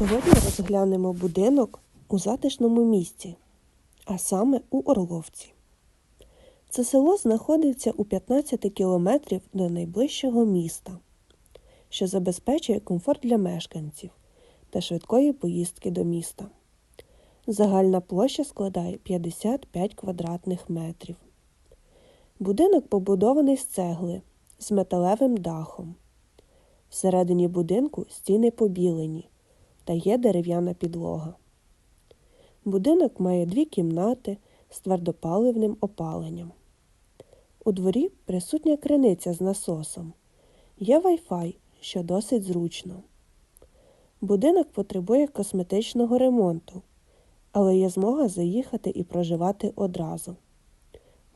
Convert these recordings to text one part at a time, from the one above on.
Сьогодні розглянемо будинок у затишному місці, а саме у Орловці. Це село знаходиться у 15 кілометрів до найближчого міста, що забезпечує комфорт для мешканців та швидкої поїздки до міста. Загальна площа складає 55 квадратних метрів. Будинок побудований з цегли з металевим дахом. Всередині будинку стіни побілені та є дерев'яна підлога. Будинок має дві кімнати з твердопаливним опаленням. У дворі присутня криниця з насосом. Є Wi-Fi, що досить зручно. Будинок потребує косметичного ремонту, але є змога заїхати і проживати одразу.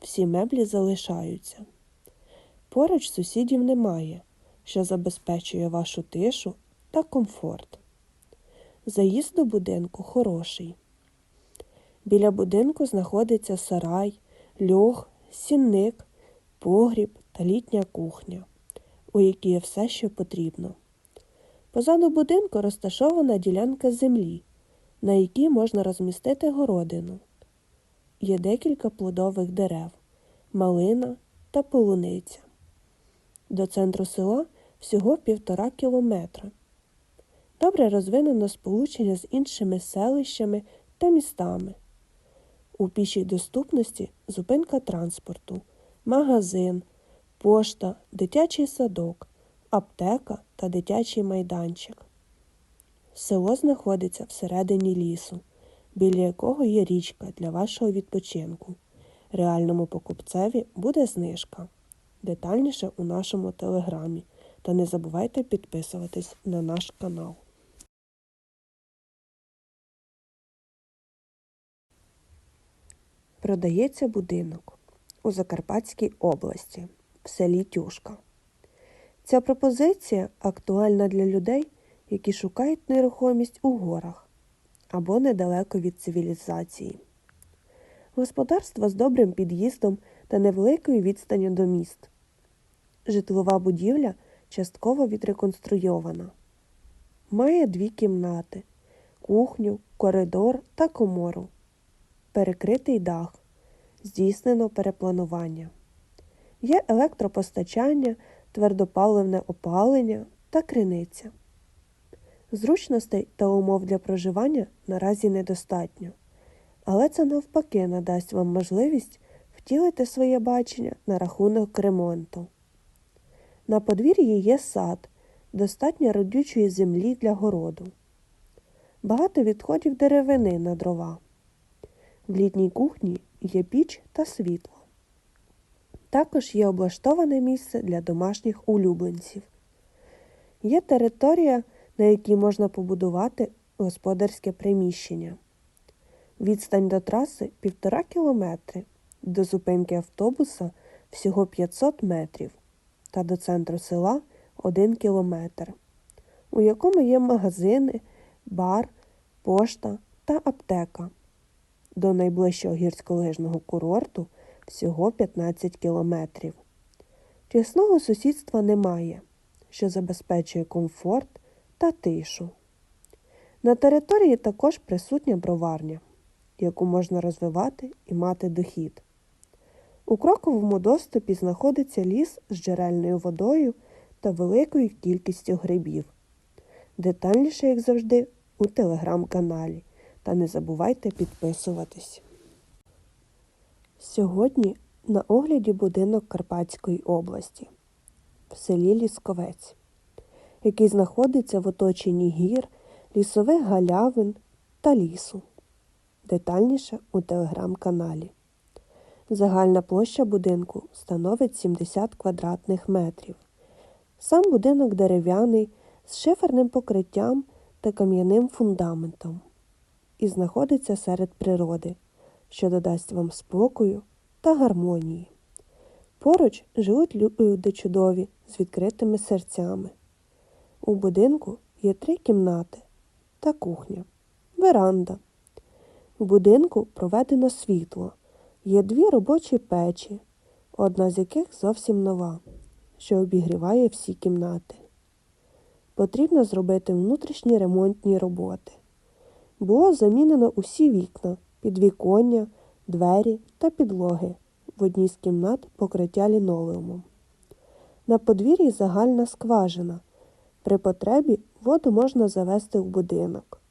Всі меблі залишаються. Поруч сусідів немає, що забезпечує вашу тишу та комфорт. Заїзд до будинку хороший. Біля будинку знаходиться сарай, льох, сінник, погріб та літня кухня, у якій є все, що потрібно. Позаду будинку розташована ділянка землі, на якій можна розмістити городину. Є декілька плодових дерев, малина та полуниця. До центру села всього півтора кілометра. Добре розвинено сполучення з іншими селищами та містами. У пішій доступності зупинка транспорту, магазин, пошта, дитячий садок, аптека та дитячий майданчик. Село знаходиться всередині лісу, біля якого є річка для вашого відпочинку. Реальному покупцеві буде знижка. Детальніше у нашому телеграмі. Та не забувайте підписуватись на наш канал. Продається будинок у Закарпатській області в селі Тюшка. Ця пропозиція актуальна для людей, які шукають нерухомість у горах або недалеко від цивілізації. Господарство з добрим під'їздом та невеликою відстанню до міст. Житлова будівля частково відреконструйована. Має дві кімнати, кухню, коридор та комору. Перекритий дах. Здійснено перепланування. Є електропостачання, твердопаливне опалення та криниця. Зручностей та умов для проживання наразі недостатньо, але це навпаки надасть вам можливість втілити своє бачення на рахунок ремонту. На подвір'ї є сад, достатньо родючої землі для городу. Багато відходів деревини на дрова. В літній кухні є піч та світло. Також є облаштоване місце для домашніх улюбленців. Є територія, на якій можна побудувати господарське приміщення. Відстань до траси півтора кілометри, до зупинки автобуса всього 500 метрів та до центру села 1 кілометр, у якому є магазини, бар, пошта та аптека. До найближчого гірськолижного курорту всього 15 кілометрів. Тісного сусідства немає, що забезпечує комфорт та тишу. На території також присутня броварня, яку можна розвивати і мати дохід. У кроковому доступі знаходиться ліс з джерельною водою та великою кількістю грибів. Детальніше, як завжди, у телеграм-каналі. Та не забувайте підписуватись. Сьогодні на огляді будинок Карпатської області в селі Лісковець, який знаходиться в оточенні гір, лісових галявин та лісу. Детальніше у телеграм-каналі. Загальна площа будинку становить 70 квадратних метрів. Сам будинок дерев'яний з шиферним покриттям та кам'яним фундаментом і знаходиться серед природи, що додасть вам спокою та гармонії. Поруч живуть люди чудові з відкритими серцями. У будинку є три кімнати та кухня, веранда. У будинку проведено світло. Є дві робочі печі, одна з яких зовсім нова, що обігріває всі кімнати. потрібно зробити внутрішні ремонтні роботи. Було замінено усі вікна, підвіконня, двері та підлоги. В одній з кімнат покриття лінолеумом. На подвір'ї загальна скважина. При потребі воду можна завести в будинок.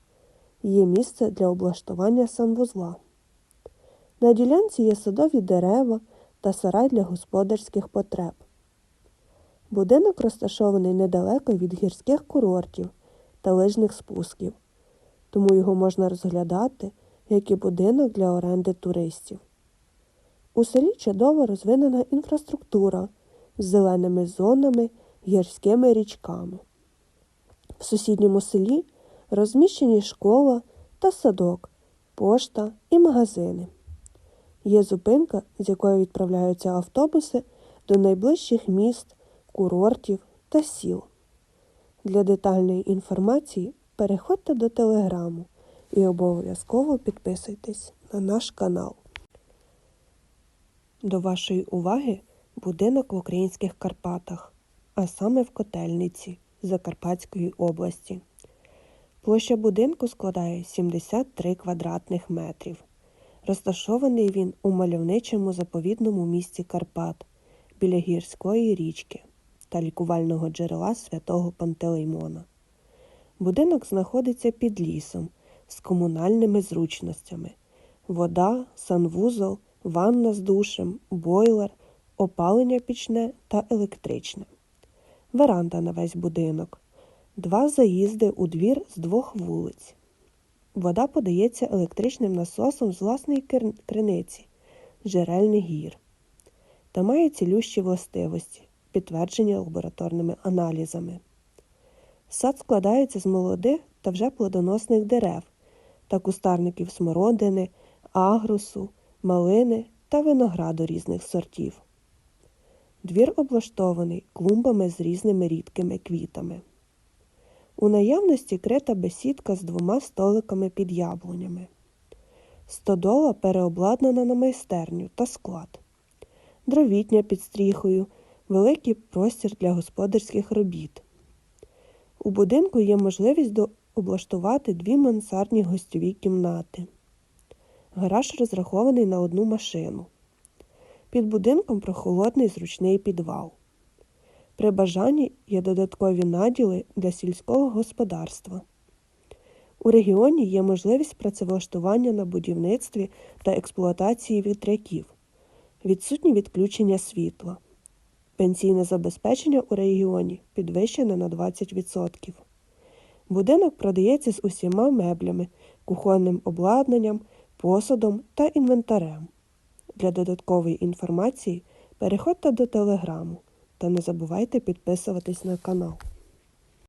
Є місце для облаштування санвузла. На ділянці є садові дерева та сарай для господарських потреб. Будинок розташований недалеко від гірських курортів та лижних спусків, тому його можна розглядати як і будинок для оренди туристів. У селі чудово розвинена інфраструктура з зеленими зонами, гірськими річками. В сусідньому селі розміщені школа та садок, пошта і магазини. Є зупинка, з якої відправляються автобуси до найближчих міст, курортів та сіл. Для детальної інформації переходьте до телеграму і обов'язково підписуйтесь на наш канал. До вашої уваги будинок в українських Карпатах, а саме в Котельниці Закарпатської області. Площа будинку складає 73 квадратних метрів. Розташований він у мальовничому заповідному місті Карпат біля гірської річки та лікувального джерела святого Пантелеймона. Будинок знаходиться під лісом з комунальними зручностями: вода, санвузол, ванна з душем, бойлер, опалення пічне та електричне. Веранда на весь будинок, два заїзди у двір з двох вулиць. Вода подається електричним насосом з власної криниці джерельних гір та має цілющі властивості, підтверджені лабораторними аналізами. Сад складається з молодих та вже плодоносних дерев та кустарників смородини, агрусу, малини та винограду різних сортів. Двір облаштований клумбами з різними рідкими квітами. У наявності крита бесідка з двома столиками під яблунями. Стодола переобладнана на майстерню та склад. Дровітня під стріхою, великий простір для господарських робіт. У будинку є можливість облаштувати дві мансардні гостьові кімнати. Гараж розрахований на одну машину. Під будинком прохолодний зручний підвал. При бажанні є додаткові наділи для сільського господарства. У регіоні є можливість працевлаштування на будівництві та експлуатації вітряків, відсутні відключення світла. Пенсійне забезпечення у регіоні підвищене на 20%. Будинок продається з усіма меблями, кухонним обладнанням, посудом та інвентарем. Для додаткової інформації переходьте до телеграму та не забувайте підписуватись на канал.